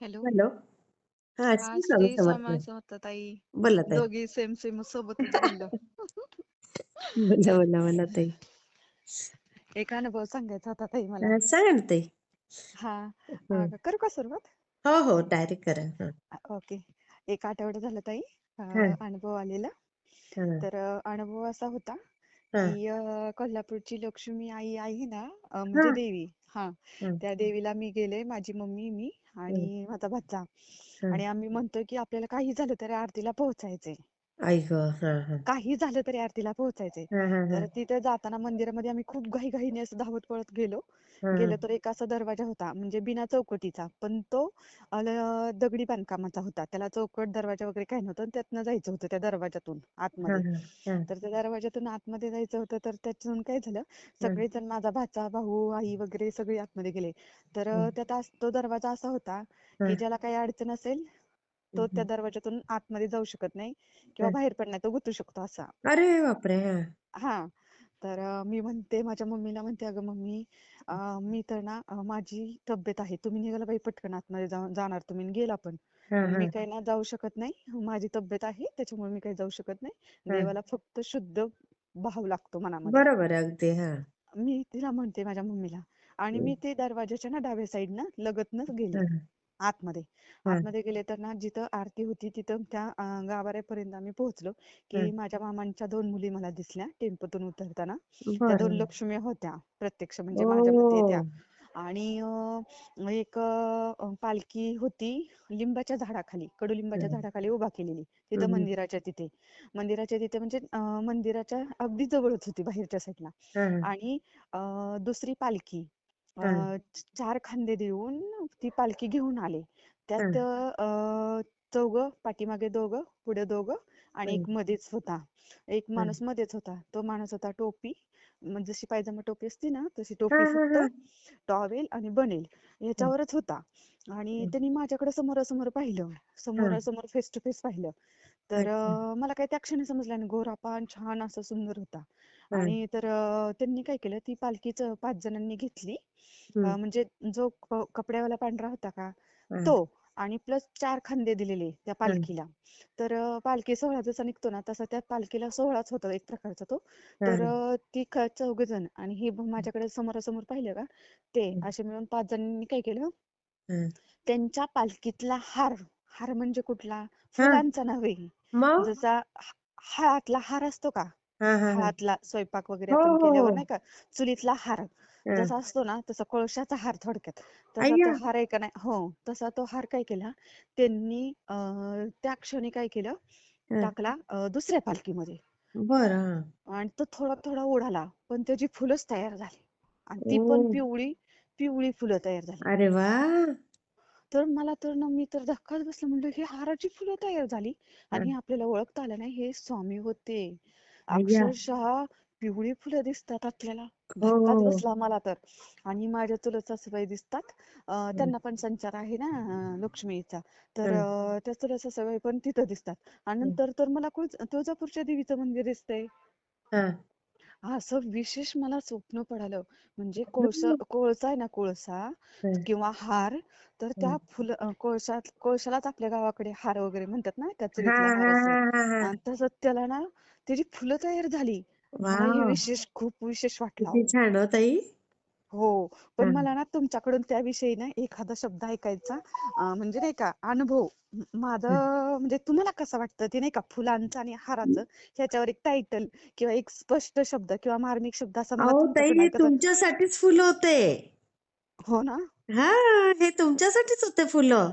Hello. Hello. हा स्वामी समर्थ समर्थ ताई. बोला ताई. दोघी सेम सेम सोबतच बोललो. बोला बोला बोला ताई. एक अनुभव सांगायचा होता ताई मला. हा, सांगा ना ताई. हा हं. अं, करू का सुरुवात? हो हो डायरेक्ट करा. हा. अ, ओके. एक आठवडा झाला ताई. हा. अं, अनुभव आलेला. हा. तर अं, अनुभव असा होता हा. की अं, कोल्हापूरची लक्ष्मी आई आहे ना अं, हा. म्हणजे देवी. हा. हा. त्या देवीला मी गेले. माझी मम्मी मी. आणि माझा भाचा. आणि आम्ही म्हणतोय की आपल्याला काही झालं तरी आरतीला पोहोचायचंय. आई ग हा हा. काही झालं तरी आरतीला पोहोचायचंय. हा हा हा. तर तिथे जाताना मंदिरामध्ये आम्ही खूप घाईघाईने असं धावत पळत गेलो. हा गेलो तर एक असा दरवाजा होता म्हणजे बिना चौकटीचा. पण तो दगडी बांधकामाचा होता. त्याला चौकट दरवाजा वगैरे काही नव्हतं आणि त्यातनं जायचं होतं त्या दरवाजातून हा आतमध्ये. हा हा. तर त्या दरवाजातून आतमध्ये जायचं होतं तर त्यातून काय झालं हा. सगळेजण माझा भाचा भाऊ आई वगैरे सगळे आतमध्ये गेले. तर हा. त्यात अस- तो दरवाजा असा होता हा. की ज्याला काही अडचण असेल तो त्या दरवाजातून आतमध्ये जाऊ शकत नाही किंवा. बाहेर पण नाही तो गुतू शकतो असा. अरे बापरे! हा. तर मी म्हणते माझ्या मम्मीला म्हणते अगं मम्मी मी तर ना माझी तब्येत आहे तुम्ही निघाला बाई पटकन आतमध्ये जाणार तुम्ही गेला पण. मी काही ना जाऊ शकत नाही माझी तब्येत आहे त्याच्यामुळे मी काही जाऊ शकत नाही. देवाला फक्त शुद्ध भाव लागतो मनामध्ये. बरोबर अगदी हा. मी तिला म्हणते माझ्या मम्मीला. आणि मी ते दरवाजाच्या ना डाव्या साईडनं लगतनच गेले. आतमध्ये. आतमध्ये गेले तर ना जिथं आरती होती तिथं त्या गाभाऱ्यापर्यंत आम्ही पोहोचलो. की माझ्या मामांच्या दोन मुली मला दिसल्या टेम्पोतून उतरताना. त्या दोन लक्ष्मी होत्या प्रत्यक्ष म्हणजे माझ्या मते त्या. आणि एक पालखी होती लिंबाच्या झाडाखाली कडुलिंबाच्या. झाडाखाली उभा केलेली. तिथं. मंदिराच्या तिथे. मंदिराच्या तिथे म्हणजे मंदिराच्या अगदी जवळच होती बाहेरच्या साईडला. आणि दुसरी पालखी अं, चार खांदे देऊन ती पालखी घेऊन आले. त्यात अं, चौघं पाठीमागे दोघं पुढे दोघं आणि एक मध्येच होता. एक माणूस मध्येच होता. तो माणूस होता टोपी. म्हणजे जशी पायजमा टोपी असती ना तशी टोपी फक्त टॉवेल आणि बनेल याच्यावरच होता. आणि त्यांनी माझ्याकडे समोरासमोर पाहिलं. समोरासमोर फेस टू फेस पाहिलं. तर मला काही त्या क्षणी समजलं नाही. गोरापान छान असं सुंदर होता. आणि तर त्यांनी काय केलं ती पालखीच पाच जणांनी घेतली. म्हणजे जो कपड्यावाला पांढरा होता का. तो आणि प्लस चार खांदे दिलेले त्या. पालखीला. तर पालखी सोहळा जसा निघतो ना तसा त्या पालखीला सोहळाच होता एक प्रकारचा तो. तर ती चौघ जण आणि हे माझ्याकडे समोरासमोर पाहिलं का ते असे मिळून पाच जणांनी काय केलं हा. त्यांच्या पालखीतला हार हार म्हणजे कुठला. फुलांचा नव्हे जसा ह- हळातला हार असतो का हा हा हा. हळातला स्वयंपाक वगैरे हो आपण हो केल्यावर हो. नाही का चुलीतला हार हा. जसा असतो ना तसा कोळशाचा हार थोडक्यात. तसा अय्या तो हार आहे का नाही हो तसा तो हार काय केला त्यांनी अं, त्या क्षणी काय केलं हा. टाकला अं, दुसऱ्या पालखीमध्ये. बरं हा. आणि तो थोडा थोडा उडाला पण त्याची फुलंच तयार झाली. आणि ती ओ. पण पिवळी पिवळी फुलं तयार झाली. अरे वा! तर मला तर ना मी तर धक्काच बसला म्हणलं ही हाराची फुलं तयार झाली हा. आणि आपल्याला ओळखता आलं नाही हे स्वामी होते. अय्या अक्षरशः पिवळी फुलं दिसतात आपल्याला. हो धक्काच बसला मला तर. आणि माझ्या चुलत सासूबाई दिसतात. अं, त्यांना पण संचार आहे ना अं, लक्ष्मीचा. तर हा. अं, त्या चुलत सासूबाई पण तिथं दिसतात. आणि हा. नंतर तर मला तुळजापूरच्या देवीचं मंदिर दिसतंय. हा. असं विशेष मला स्वप्न पडालं. म्हणजे कोळसा कोळसा आहे ना कोळसा हा. किंवा हार तर त्या फुल अं, कोळशात कोळशालाच आपल्या गावाकडे हार वगैरे म्हणतात ना त्या हा चुलीतला हार हा असं हा हा. आणि तसं त्याला ना त्याची फुलं तयार झाली. मला हे वाव. विशेष खूप विशेष वाटलं. किती. छान हो ताई. हो हा. पण मला ना तुमच्याकडून त्याविषयी ना एखादा शब्द ऐकायचा अं, म्हणजे नाही का अनुभव. म- माझं म्हणजे तुम्हाला कसं वाटतं ते नाही का फुलांचं आणि हाराचं ह्याच्यावर एक टायटल किंवा एक स्पष्ट शब्द किंवा मार्मिक शब्द असा मला अहो ताई तुमच्याकडून हे ऐकायचा. तुमच्यासाठीच फुलं होते. हो ना? हा हे तुमच्यासाठीच होते फुलं.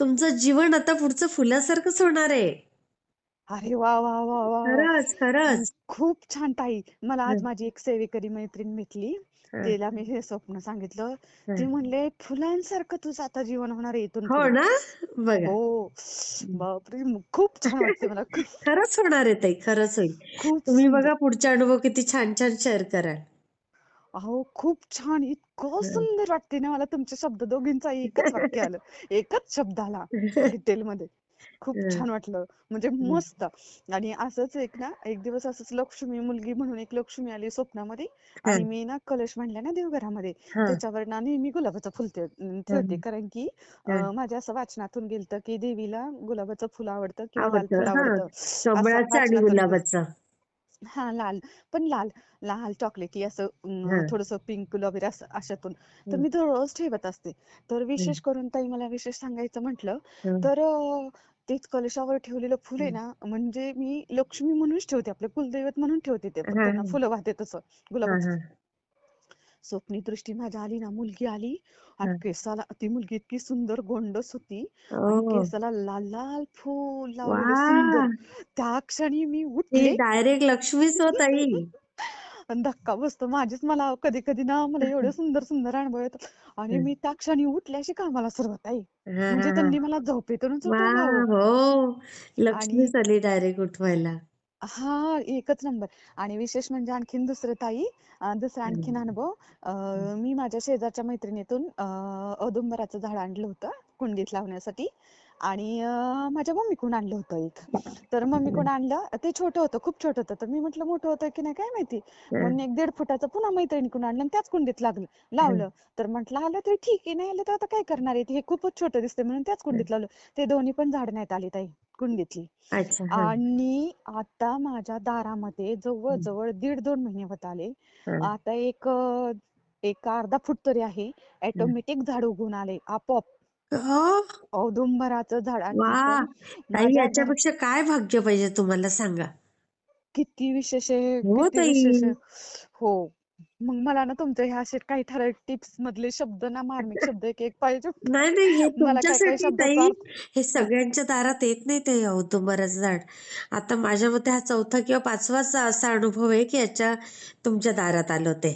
तुमचं जीवन आता पुढचं फुलासारखंच होणार आहे. अरे वा वा वा वा खरंच खरंच. खूप छान ताई. मला आज माझी एक सेवेकरी मैत्रीण भेटली. तिला मी हे स्वप्न सांगितलं. ती म्हणले फुलांसारखं तुझं आता जीवन होणार आहे इथून हो ना? बघा. हो. बापरे खूप छान वाटते मला. खरंच होणार आहे ताई खरंच होईल. खूप तुम्ही बघा पुढचे अनुभव किती छान छान शेअर कराल. अहो खूप छान. इतकं सुंदर वाटते ना मला तुमचे शब्द दोघींचा एकच वाक्य आलं. एकच शब्द आला टायटलमध्ये खूप छान वाटलं. म्हणजे मस्त. आणि असंच एक ना एक दिवस असंच लक्ष्मी मुलगी म्हणून एक लक्ष्मी आली स्वप्नामध्ये. आणि मी ना कलश मांडला ना देवघरामध्ये. त्याच्यावर ना नेहमी गुलाबाचं फुल ठेवते. कारण की माझ्या असं वाचनातून गेलतं की देवीला गुलाबाचं फुल आवडतं किंवा लाल आवडतं. फुल गुलाबाचं. हा लाल. पण लाल लाल चॉकलेटी असं थोडस पिंक वगैरे असं अशातून. तर मी दररोज ठेवत असते. तर विशेष करून ताई मला विशेष सांगायचं म्हटलं तर तेच कलशावर ठेवलेलं फुल आहे. ना म्हणजे मी लक्ष्मी म्हणूनच ठेवते. आपलं कुलदैवत म्हणून ठेवते ते त्यांना फुलं वाहते तसं गुलाबाचं. स्वप्नी दृष्टी माझ्या आली ना मुलगी आली आणि केसाला ती मुलगी इतकी सुंदर गोंडस होती आणि केसाला लाल लाल फूल लावलेलं सुंदर. वा त्या क्षणी मी उठले. डायरेक्ट लक्ष्मीच हो आणि धक्का बसतो. माझीच मला कधी कधी ना मला एवढे सुंदर सुंदर अनुभव येतात आणि मी त्या क्षणी उठल्याशी कामाला सुरुवात आहे म्हणजे त्यांनी मला अहो हो. आली डायरेक्ट उठवायला. हा एकच नंबर. आणि विशेष म्हणजे आणखीन दुसरं ताई अं, दुसरा आणखीन अनुभव. अं, मी माझ्या शेजारच्या मैत्रिणीतून अं, औदुंबराचं झाड आणलं होतं कुंडीत लावण्यासाठी. आणि माझ्या मम्मीकडून आणलं होतं एक. तर मम्मीकडून आणलं. ते छोटं होतं खूप छोटं होतं. तर मी म्हटलं मोठं होतं की नाही काय माहिती? म्हणून एक दीड फुटाचं पुन्हा मैत्रिणीकडून आणलं आणि त्याच कुंडीत लागलं लावलं. तर म्हटलं आलं तर ठीक आहे नाही आलं तर आता काय करणार आहे? हे खूपच छोटं दिसतंय म्हणून त्याच कुंडीत लावलं. ते दोन्ही पण झाड नाहीत आली ताई कुंडीतली. आणि आता माझ्या दारामध्ये जवळजवळ दीड दोन महिने होत आले. आता एक एक अर्धा फूट तरी आहे. ऑटोमॅटिक झाड उगवून आले आपोआप. हो? औदुंबराचं झाड वा! आणखीन पण ताई माझ्या घर याच्यापेक्षा काय भाग्य पाहिजे तुम्हाला सांगा? किती विशेष आहे हो किती ताई. विशेष आहे. हो. मग मला ना तुमचे हे असे काही ठराविक टिप्स मधले शब्द ना मार्मिक शब्द एक एक पाहिजे. नाही नाही हे मला काय काय तुमच्यासाठी शब्दाचा ताई अर्थ हे हा सगळ्यांच्या दारात येत नाही ते औदुंबराचं झाड. आता माझ्या मते हा चौथा किंवा पाचवाच असा अनुभव आहे की याच्या तुमच्या दारात आलं ते.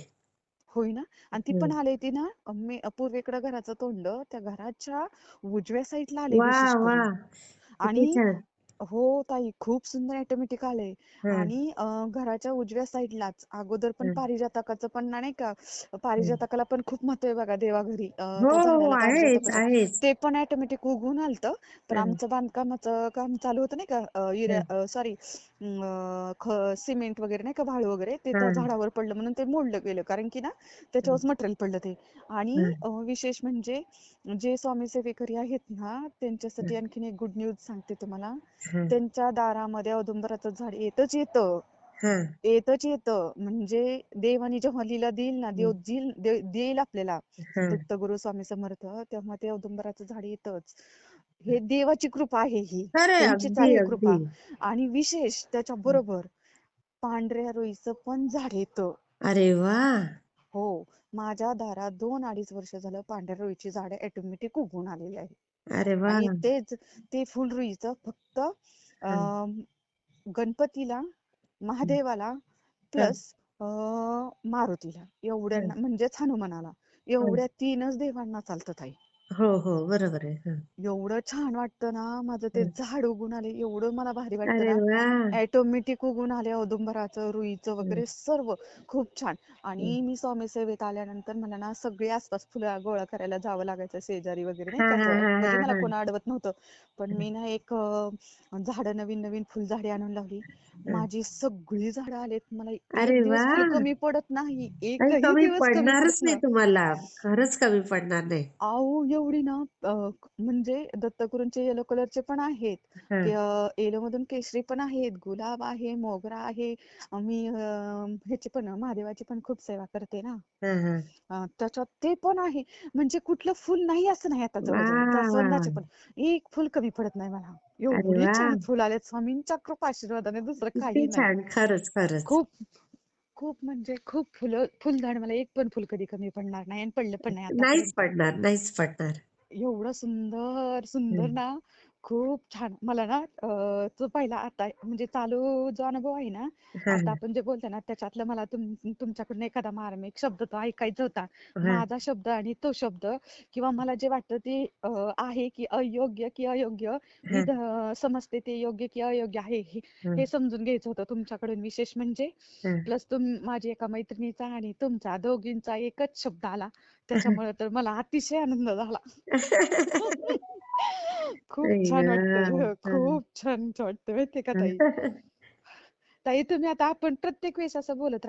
होय ना? आणि ती. पण आली ती ना मी पूर्वेकडे घराचं तोंड त्या घराच्या उजव्या साईडला आले आणि हो ताई खूप सुंदर ऑटोमॅटिक आले हं, आणि घराच्या उजव्या साईडलाच. अगोदर पण पारिजातकाचं पण ना नाही का. पारिजातकाला पण खूप महत्त्व आहे बघा देवाघरी. हो हो ते पण ऑटोमॅटिक उगवून आलतं. पण हं, आमचं बांधकामाचं काम चालू होतं नाही का सॉरी सिमेंट वगैरे नाही का भाळ वगैरे ते त्या झाडावर पडलं म्हणून ते मोडलं गेलं. कारण की ना त्याच्यावर मटेरियल पडलं ते. आणि विशेष म्हणजे जे स्वामी सेवेकरी आहेत ना त्यांच्यासाठी आणखीन एक गुड न्यूज सांगते तुम्हाला. त्यांच्या दारामध्ये औदुंबराचं झाड येतच येतं. येतच येतं. म्हणजे देवाने जेव्हा लीला देईल ना देव देईल आपल्याला. हं. दत्तगुरु स्वामी समर्थ तेव्हा ते औदुंबराचं झाड येतच. हे देवाची कृपा आहे ही. त्यांचीच आहे अगदी कृपा. आणि विशेष त्याच्या. बरोबर पांढऱ्या रुईचं पण झाड येतं. अरे वा! हो. माझ्या दारात दोन अडीच वर्ष झालं पांढऱ्या रुईची झाडं ऑटोमॅटिक उगवून आलेली आहे अरे आणि तेच ते फुल रुईचं फक्त हं, अं, गणपतीला हं, महादेवाला हं, प्लस मारुतीला. एवढ्या हं, म्हणजेच हनुमानाला. हं. एवढ्या तीनच देवांना चालतं ताई. हो हो. बरोबर आहे. हं, एवढं छान वाटतं ना माझं ते हं. झाड उगून आले एवढं मला भारी वाटतं अरे ना. वा ऑटोमॅटिक उगून आले औदुंबराचं रुईचं हं, वगैरे सर्व. खूप छान. हं. आणि मी स्वामी सेवेत आल्यानंतर मला ना सगळे आसपास फुलं गोळा करायला जावं लागायचं शेजारी वगैरे नाही हा का हा असं हा हा कधी मला हा. कोण अडवत नव्हतं. पण हं, मी ना एक अं, झाडं नवीन नवीन फुलझाडे आणून लावली. माझी सगळी झाडं आलेत. मला अरे एक दिवस वा कमी पडत नाही. एकही कमी दिवस कमी पडणारच नाही तुम्हाला. खरंच कमी पडणार नाही. अहो एवढी ना अं, म्हणजे दत्तगुरूंचे येलो कलरचे पण आहेत. हं, येलो मधून केशरी पण आहेत गुलाब आहे मोगरा आहे. अं, मी अं, ह्याची पण महादेवाची पण खूप सेवा करते ना. हं, हं. अं, त्याच्यात ते पण आहे. म्हणजे कुठलं फुल नाही असं नाही आता वा जवळजवळ वा जास्वंदाचे पण. एक फुल कमी पडत नाही मला. एवढी वा. छान फुल आलेत स्वामींच्या कृपा आशीर्वादाने दुसरं किती काही नाही. छान. खरंच खरंच. खूप खूप म्हणजे खूप फुलं फुलझाड मला एक पण फुल कधी कमी पडणार नाही आणि पडलं पण नाही नाहीच आतापर्यंत पडणार नाहीच पडणार. एवढं सुंदर सुंदर ना. खूप छान. मला ना अं, तो पहिला आता म्हणजे चालू जो अनुभव आहे ना आता आपण जे बोलतो ना त्याच्यातलं मला तुम तुमच्याकडून एखादा मार्मिक शब्द तो ऐकायचा होता. हं, माझा शब्द आणि तो शब्द किंवा मला जे वाटतं ते अं, आहे की अयोग्य की अयोग्य मी ध- समजते ते योग्य की अयोग्य आहे हे हं, हे समजून घ्यायचं होतं तुमच्याकडून विशेष म्हणजे. हं. प्लस तुम माझी एका मैत्रिणीचा आणि तुमचा दोघींचा एकच शब्द आला. त्याच्यामुळे तर मला अतिशय आनंद झाला. खूप छान हं. खूप छान वाटतं माहितीये का ताई ताई तुम्ही आता आपण प्रत्येक वेळेस असं बोलत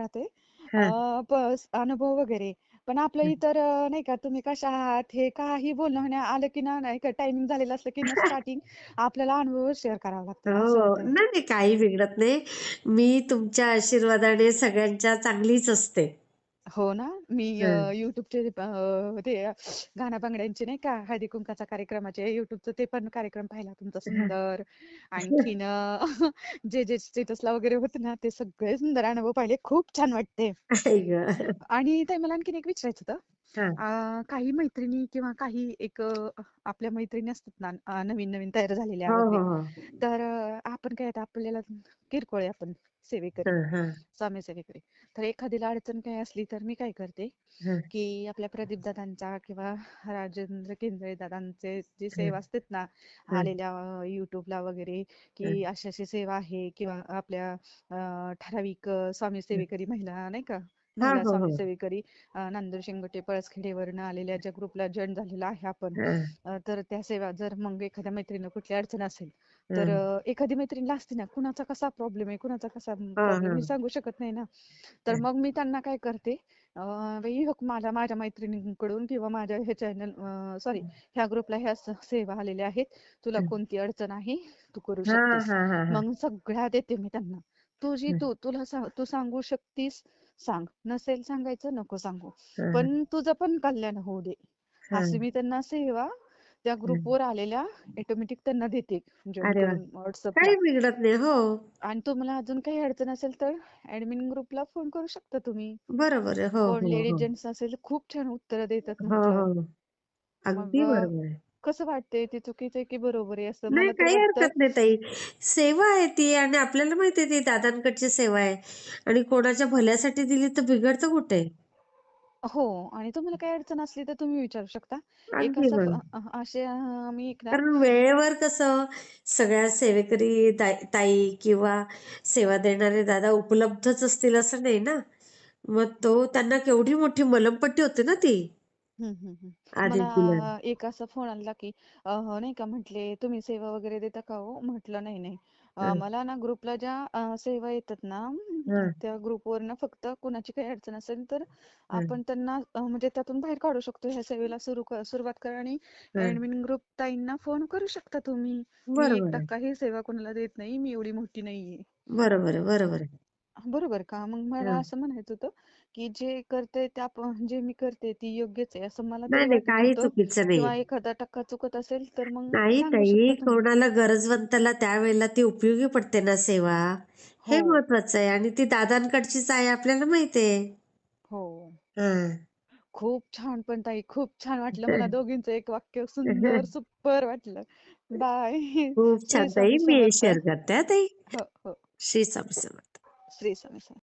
बस अनुभव वगैरे पण आपलं. इतर नाही का तुम्ही कशा आहात हे काही बोलणं आलं की ना नाही का टायमिंग झालेलं असलं की ना स्टार्टिंग आपल्याला अनुभव शेअर करावा लागतोय असं हो. नाही काही बिघडत नाही. मी तुमच्या आशीर्वादाने सगळ्यांच्या चांगलीच असते. हो ना. मी हं. युट्यूबचे ते गाण्या बांगड्यांचे नाही का हळदी कुंकाचा कार्यक्रमाचे युट्यूबचं ते पण कार्यक्रम पाहिला तुमचा सुंदर. आणखीन अं, जे जे स्टेटसला वगैरे होते ना ते सगळे सुंदर अनुभव पाहिले. खूप छान वाटते. आई गं. आणि ताई मला आणखीन एक विचारायचं होतं. हां. काही मैत्रिणी किंवा काही एक अं, आपल्या मैत्रिणी असतात ना अं, नवीन नवीन तयार झालेल्या हो, वगैरे हो, हो. तर अं, आपण काय आता आपल्याला किरकोळ आहे आपण सेवेकरी हं, हं, स्वामी सेवेकरी तर एखादीला अडचण काही असली तर मी काय करते हं, की आपल्या प्रदीप दादांचा किंवा राजेंद्र केंद्रे दादांचे जी हं, सेवा असतात ना हं, आलेल्या अं, युट्यूबला वगैरे की हं. अशी अशी सेवा आहे किंवा आपल्या अं, ठराविक अं, स्वामी सेवेकरी महिला नाही का? स्वामी. सेवेकरी नांदूर शिंगोटे पळसखेडेवरनं आलेल्या ज्या ग्रुपला जॉईन झालेला आहे आपण तर त्या सेवा जर मग एखाद्या मैत्रिणीला कुठली अडचण असेल तर एखादी मैत्रिणीला असते ना कुणाचा कसा प्रॉब्लेम आहे कुणाचा कसा प्रॉब्लेम हे हां. सांगू शकत नाही ना. तर मग मी त्यांना काय करते माझ्या माझ्या मैत्रिणींकडून किंवा माझ्या हे चॅनल सॉरी ह्या ग्रुपला ह्या सेवा आलेल्या आहेत तुला. कोणती अडचण आहे तू करू शकतेस. मग सगळ्या देते मी त्यांना. तुझी तू तुला तू सांगू शकतीस सांग नसेल सांगायचं नको सांगू हं, पण तुझं पण कल्याण होऊ दे हं, अशी मी त्यांना सेवा त्या हं. ग्रुपवर आलेल्या ऑटोमॅटिक त्यांना देते जॉईन अरे वाह! करून व्हॉट्सअपला काही बिघडत नाही. हो. आणि तुम्हाला अजून काही अडचण असेल तर ऍडमिन ग्रुपला फोन करू शकता तुम्ही बरोबर. हो, कोण हो, लेडीज हो. जेंट्स असेल खूप छान उत्तरं देतात हो, हो. अगदी बरोबर. कसं वाटतंय ते चुकीचं आहे की बरोबर आहे असं नाही मला तर काही वाटतं हरकत नाही ताई. सेवा आहे ती आणि आपल्याला माहिती आहे ती दादांकडची सेवा आहे आणि कोणाच्या भल्यासाठी दिली तर बिघडतं कुठे? हो आणि तुम्हाला काही अडचण असली तर तुम्ही विचारू शकता एक अगदी असं फ- बरोबर. अ- असे अ, मी एक ना कारण वेळेवर कसं सगळ्या सेवेकरी ताई किंवा सेवा देणारे दादा उपलब्धच असतील असं नाही ना. मग तो त्यांना केवढी मोठी मलमपट्टी होते ना ती हम्म, हम्म, हम्म. आधीच मला. एक असा फोन आला की अ, नाही का म्हटले तुम्ही सेवा वगैरे देता का हो म्हटलं नाही नाही अ, हं, मला ना ग्रुपला ज्या अ, सेवा येतात ना हं, त्या ग्रुपवर ना फक्त कुणाची काही अडचण असेल तर हं, आपण त्यांना अ, म्हणजे त्यातून बाहेर काढू शकतो ह्या सेवेला सुरू सुरुवात करा आणि हं. ऍडमिन ग्रुप ताईंना फोन करू शकता तुम्ही मी एक बरोबर आहे. टक्का ही सेवा कोणाला देत नाही मी एवढी मोठी नाहीये बरोबर आहे. बरोबर आहे. बरोबर का मग मला हं. असं म्हणायचं होतं की जे करते त्या जे मी करते ती योग्यच आहे असं मला नाही, नाही काही चुकीचं नाहीये. एखादा टक्का चुकत असेल तर मग नाही ताई, कोणाला गरजवंताला त्यावेळेला ती उपयोगी पडते ना सेवा. हो हे महत्वाचं आहे आणि ती दादांकडचीच आहे आपल्याला माहिती आहे. हो. खूप छान पण ताई खूप छान वाटलं मला दोघींचं एक वाक्य सुंदर सुपर वाटलं बाय खूप छान ताई. मी शेअर करते ताई. हो हो श्री स्वामी समर्थ. श्री स्वामी समर्थ